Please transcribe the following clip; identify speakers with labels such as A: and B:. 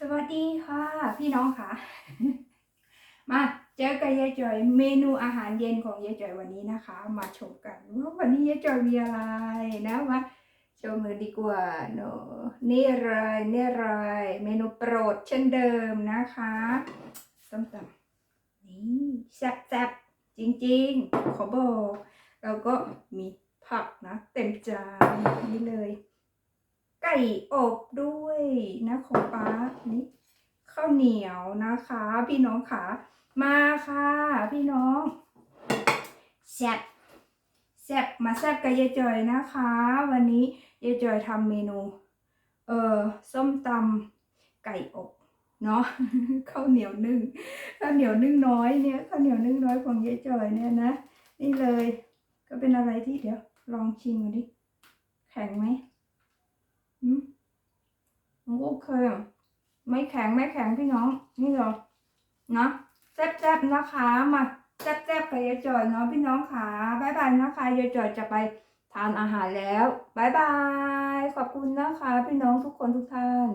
A: สวัสดีค่ะ พี่น้องค่ะ มาเจอกับยายจอยเมนูอาหารเย็นของยายจอยวันนี้นะคะ มาชมกันว่าวันนี้ยายจอยมีอะไรนะมาชว์มือดีกว่าเนอะนี่เลยนี่เลยเมนูโปรดเช่นเดิมนะคะส้มตำนี่แซ่บๆจริงๆ ขอบอกแล้วก็มีผักนะ เต็มจานนี่เลย ไก่อบด้วยนะของป้านี่ข้าวเหนียวนะคะ พี่น้องขามาค่ะ พี่น้องแซ่บแซ่บมาแซ่บกับยายจอยนะคะ วันนี้ยายจอยทำเมนู เออส้มตำไก่อบเนาะข้าวเหนียวนึ่งข้าวเหนียวนึ่งน้อยเนี่ยข้าวเหนียวนึ่งน้อยของยายจอยเนี่ยนะนี่เลย ก็เป็นอะไรที่เดี๋ยว ลองชิมดูดิแข็งไหม เคไม่แข็งไม่แข็งพี่น้องนี่เหรอนะแซ่บๆนะคะมาแซ่บๆกับยายจอยเนาะพี่น้องค่ะบายบายนะคะยายจอยจะไปทานอาหารแล้วบายบายขอบคุณนะคะพี่น้องทุกคนทุกท่าน